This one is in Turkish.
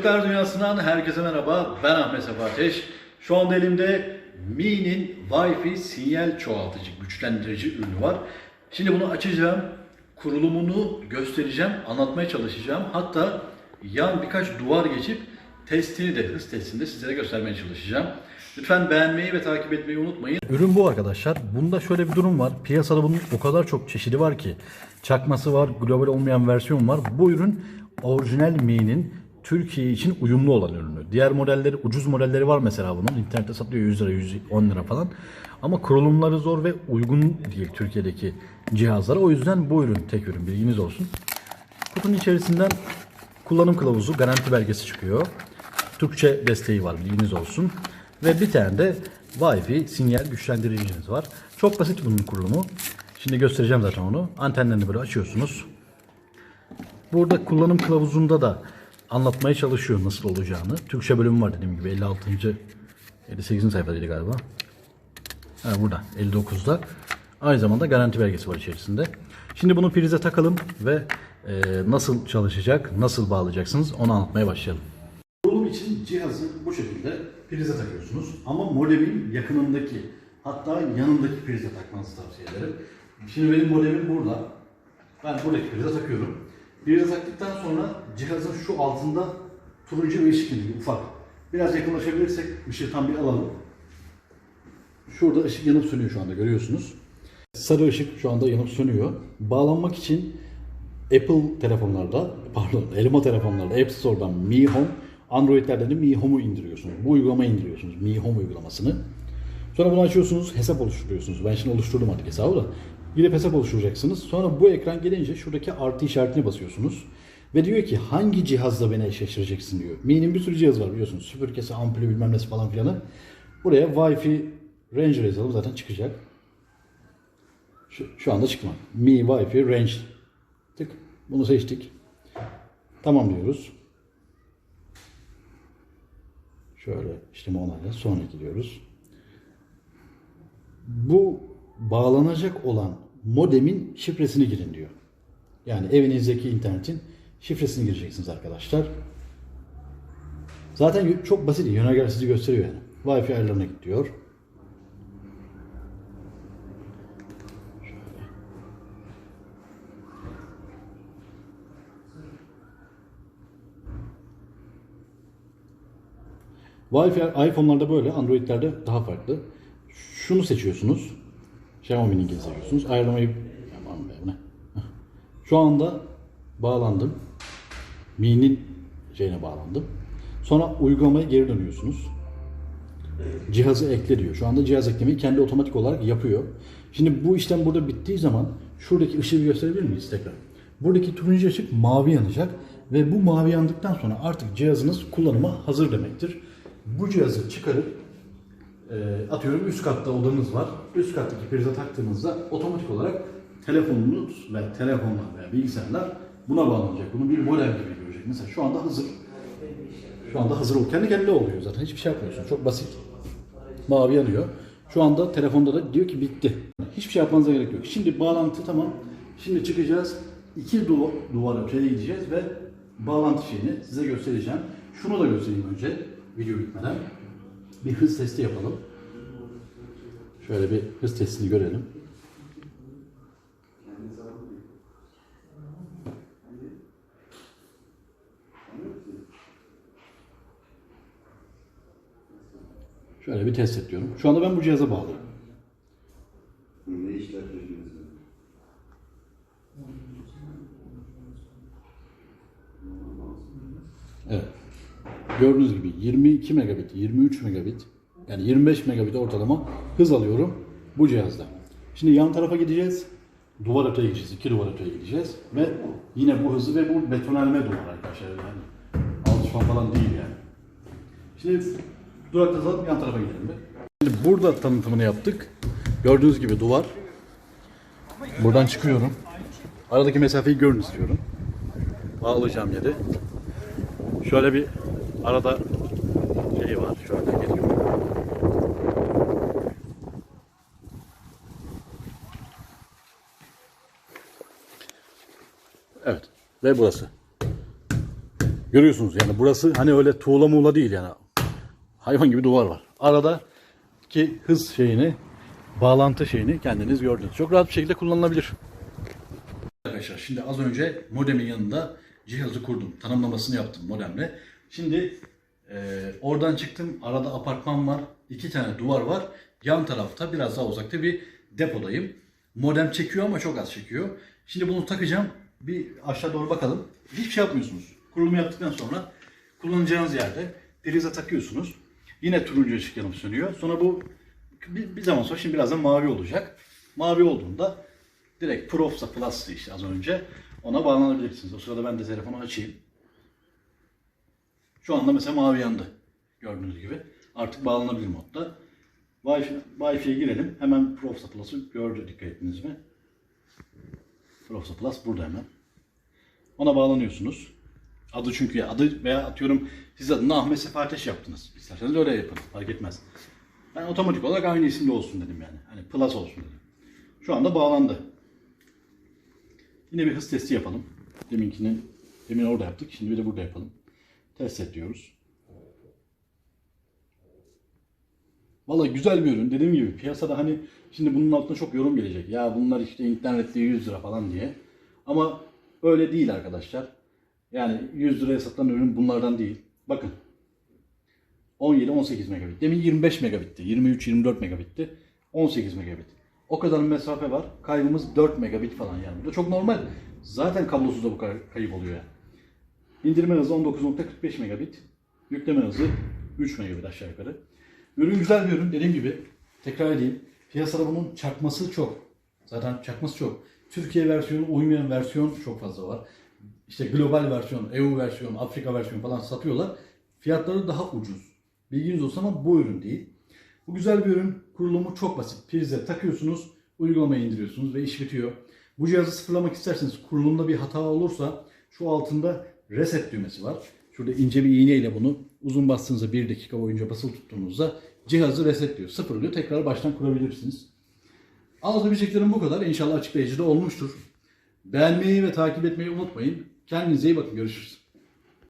Çocuklar Dünyası'ndan herkese merhaba. Ben Ahmet Sefa Ateş. Şu anda elimde Mi'nin Wi-Fi sinyal çoğaltıcı, güçlendirici ürünü var. Şimdi bunu açacağım. Kurulumunu göstereceğim, anlatmaya çalışacağım. Hatta yan birkaç duvar geçip testini de, hız testini de sizlere göstermeye çalışacağım. Lütfen beğenmeyi ve takip etmeyi unutmayın. Ürün bu arkadaşlar. Bunda şöyle bir durum var. Piyasada bunun o kadar çok çeşidi var ki. Çakması var, global olmayan versiyon var. Bu ürün orijinal Mi'nin Türkiye için uyumlu olan ürünü. Diğer modelleri, ucuz modelleri var mesela bunun. İnternette satılıyor 100 lira, 110 lira falan. Ama kurulumları zor ve uygun değil Türkiye'deki cihazlara. O yüzden bu ürün tek ürün bilginiz olsun. Kutunun içerisinden kullanım kılavuzu, garanti belgesi çıkıyor. Türkçe desteği var bilginiz olsun. Ve bir tane de Wi-Fi sinyal güçlendiriciniz var. Çok basit bunun kurulumu. Şimdi göstereceğim zaten onu. Antenlerini böyle açıyorsunuz. Burada kullanım kılavuzunda da anlatmaya çalışıyor nasıl olacağını. Türkçe bölümü var dediğim gibi 56. 58. sayfadaydı galiba. Ha, burada 59'da. Aynı zamanda garanti belgesi var içerisinde. Şimdi bunu prize takalım ve e, nasıl çalışacak, nasıl bağlayacaksınız onu anlatmaya başlayalım. Kurulum için cihazı bu şekilde prize takıyorsunuz. Ama modemin yakınındaki hatta yanındaki prize takmanızı tavsiye ederim. Şimdi benim modemim burada. Ben buradaki prize takıyorum. Prize taktıktan sonra cihazın şu altında turuncu bir ışık yanıyor ufak. Biraz yakınlaşabilirsek ışığı tam bir alalım. Şurada ışık yanıp sönüyor şu anda görüyorsunuz. Sarı ışık şu anda yanıp sönüyor. Bağlanmak için Apple telefonlarda, pardon elma telefonlarda App Store'dan Mi Home, Android'lerden de Mi Home'u indiriyorsunuz. Bu uygulamayı indiriyorsunuz. Mi Home uygulamasını. Sonra bunu açıyorsunuz, hesap oluşturuyorsunuz. Ben şimdi oluşturdum artık hesabı da. Gidip hesap oluşturacaksınız. Sonra bu ekran gelince şuradaki artı işaretine basıyorsunuz. Ve diyor ki hangi cihazla beni eşleştireceksin diyor. Mi'nin bir sürü cihaz var biliyorsunuz. Süpürgesi, ampulü bilmem nesi falan filanı. Buraya Wi-Fi Ranger yazalım zaten çıkacak. Şu, şu anda çıkma. Mi Wi-Fi Range. Tık. Bunu seçtik. Tamam diyoruz. Şöyle işlemi onayla. Sonra gidiyoruz. Bu bağlanacak olan modemin şifresini girin diyor. Yani evinizdeki internetin şifresini gireceksiniz arkadaşlar. Zaten çok basit. Yönergeler sizi gösteriyor yani. Wi-Fi ayarlarına git diyor. Wi-Fi iPhone'larda böyle, Android'lerde daha farklı. Şunu seçiyorsunuz. Xiaomi'ninkini seçiyorsunuz. Ayarlamayı aman be ne? Şu anda bağlandım. Mi'nin şeyine bağlandım. Sonra uygulamaya geri dönüyorsunuz. Cihazı ekle diyor. Şu anda cihaz eklemeyi kendi otomatik olarak yapıyor. Şimdi bu işlem burada bittiği zaman şuradaki ışığı gösterebilir miyiz tekrar? Buradaki turuncu ışık mavi yanacak ve bu mavi yandıktan sonra artık cihazınız kullanıma hazır demektir. Bu cihazı çıkarıp e, atıyorum üst katta odanız var. Üst kattaki prize taktığınızda otomatik olarak telefonunuz ve telefonlar veya bilgisayarlar buna bağlanacak. Bunu bir modem gibi görecek. Mesela şu anda hazır. Şu anda hazır ol. Kendi kendine oluyor zaten. Hiçbir şey yapmıyorsun. Çok basit. Mavi yanıyor. Şu anda telefonda da diyor ki bitti. Hiçbir şey yapmanıza gerek yok. Şimdi bağlantı tamam. Şimdi çıkacağız. İki duvar, duvara öteye gideceğiz ve bağlantı şeyini size göstereceğim. Şunu da göstereyim önce video bitmeden. Bir hız testi yapalım. Şöyle bir hız testini görelim. Şöyle bir test ediyorum. Şu anda ben bu cihaza bağlıyım. Ne işler? Evet. Gördüğünüz gibi 22 megabit, 23 megabit yani 25 megabit ortalama hız alıyorum bu cihazda. Şimdi yan tarafa gideceğiz. Duvar öteye gideceğiz. iki duvar öteye gideceğiz. Ve yine bu hızı ve bu betonelme duvar arkadaşlar. Yani alçıpan falan değil yani. Şimdi durakta zaten yan tarafa gidelim bir. Şimdi burada tanıtımını yaptık. Gördüğünüz gibi duvar. Buradan çıkıyorum. Aradaki mesafeyi görün istiyorum. Bağlayacağım yeri. Şöyle bir arada şey var. Şöyle geliyor. Evet. Ve burası. Görüyorsunuz yani burası hani öyle tuğla muğla değil yani. Hayvan gibi duvar var. Arada ki hız şeyini, bağlantı şeyini kendiniz gördünüz. Çok rahat bir şekilde kullanılabilir. Arkadaşlar şimdi az önce modemin yanında cihazı kurdum. Tanımlamasını yaptım modemle. Şimdi e, oradan çıktım. Arada apartman var. iki tane duvar var. Yan tarafta biraz daha uzakta bir depodayım. Modem çekiyor ama çok az çekiyor. Şimdi bunu takacağım. Bir aşağı doğru bakalım. Hiçbir şey yapmıyorsunuz. Kurulumu yaptıktan sonra kullanacağınız yerde prize takıyorsunuz. Yine turuncu ışık yanıp sönüyor. Sonra bu bir, bir zaman sonra şimdi birazdan mavi olacak. Mavi olduğunda direkt Profsa Plus'tı işte az önce. Ona bağlanabilirsiniz. O sırada ben de telefonu açayım. Şu anda mesela mavi yandı. Gördüğünüz gibi. Artık bağlanabilir modda. Wi-Fi, Wi-Fi'ye girelim. Hemen Profsa Plus'ı gördü dikkat ettiniz mi? Profsa Plus burada hemen. Ona bağlanıyorsunuz. Adı çünkü adı veya atıyorum siz adını Ahmet Sefa Ateş yaptınız. İsterseniz öyle yapın. Fark etmez. Ben otomatik olarak aynı isimde olsun dedim yani. Hani Plus olsun dedim. Şu anda bağlandı. Yine bir hız testi yapalım. Deminkini, demin orada yaptık. Şimdi bir de burada yapalım. Test et diyoruz. Valla güzel bir ürün. Dediğim gibi piyasada hani şimdi bunun altına çok yorum gelecek. Ya bunlar işte internette 100 lira falan diye. Ama öyle değil arkadaşlar. Yani 100 liraya satılan ürün bunlardan değil. Bakın. 17-18 megabit. Demin 25 megabitti. 23-24 megabitti. 18 megabit. O kadar mesafe var. Kaybımız 4 megabit falan yani. Bu da çok normal. Zaten kablosuz da bu kadar kayıp oluyor yani. İndirme hızı 19.45 megabit. Yükleme hızı 3 megabit aşağı yukarı. Ürün güzel bir ürün. Dediğim gibi tekrar edeyim. Piyasada bunun çakması çok. Zaten çakması çok. Türkiye versiyonu uymayan versiyon çok fazla var. İşte global versiyon, EU versiyon, Afrika versiyon falan satıyorlar. Fiyatları daha ucuz. Bilginiz olsun ama bu ürün değil. Bu güzel bir ürün. Kurulumu çok basit. Prize takıyorsunuz, uygulamayı indiriyorsunuz ve iş bitiyor. Bu cihazı sıfırlamak isterseniz kurulumda bir hata olursa şu altında reset düğmesi var. Şurada ince bir iğne ile bunu uzun bastığınızda bir dakika boyunca basılı tuttuğunuzda cihazı resetliyor. Sıfırlıyor. Tekrar baştan kurabilirsiniz. Anlatabileceklerim bu kadar. İnşallah açıklayıcı da olmuştur. Beğenmeyi ve takip etmeyi unutmayın. Kendinize iyi bakın. Görüşürüz.